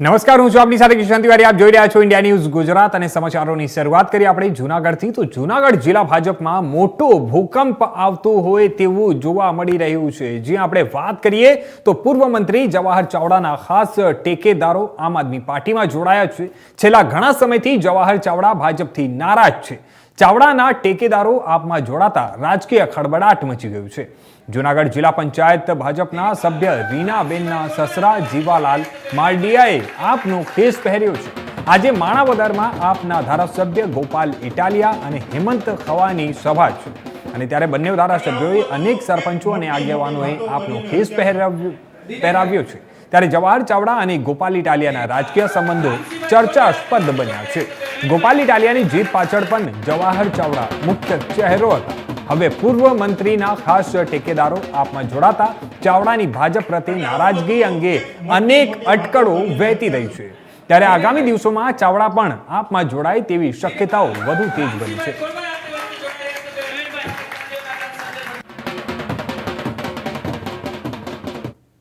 નમસ્કાર, હું છું આપની સાથે કિશન તિવારી. આપ જોઈ રહ્યા છો ઇન્ડિયા ન્યૂઝ ગુજરાત અને સમાચારોની શરૂઆત કરીએ આપણે જૂનાગઢથી. તો જૂનાગઢ જિલ્લા ભાજપમાં મોટો ભૂકંપ આવતો હોય તેવું જોવા મળી રહ્યું છે. જ્યાં આપણે વાત કરીએ તો પૂર્વ મંત્રી જવાહર ચાવડાના ખાસ ટેકેદારો આમ આદમી પાર્ટીમાં જોડાયા છે. છેલ્લા ઘણા સમયથી જવાહર ચાવડા ભાજપથી નારાજ છે. ચાવડાના ટેકેદારો આપમાં જોડાતા રાજકીય ખળબડાટ મચી ગયું છે. જૂનાગઢ જિલ્લા પંચાયત ભાજપના સભ્ય રીનાબેનના સસરા જીવાલાલ માલડિયાએ આપનો કેસ પહેર્યો છે. આજે માણાવદરમાં આપના ધારાસભ્ય ગોપાલ ઇટાલિયા અને હેમંત ખવાની સભા છે. અને ત્યારે બંને ધારાસભ્યોએ અનેક સરપંચો અને આગેવાનોએ આપનો કેસ પહેરાવ્યો પહેરાવ્યો છે. ત્યારે જવાહર ચાવડા અને ગોપાલ ઇટાલિયાના રાજકીય સંબંધો ચર્ચાસ્પદ બન્યા છે. ગોપાલ ઇટાલિયાની જીત પાછળ પણ જવાહર ચાવડા મુખ્ય ચહેરો હતા. હવે પૂર્વ મંત્રીના ખાસ ટેકેદારો આપમાં જોડાતા ચાવડાની ભાજપ પ્રત્યે નારાજગી અંગે અનેક અટકળો વહેતી રહી છે. ત્યારે આગામી દિવસોમાં ચાવડા પણ આપમાં જોડાય તેવી શક્યતાઓ વધુ તેજ બની છે.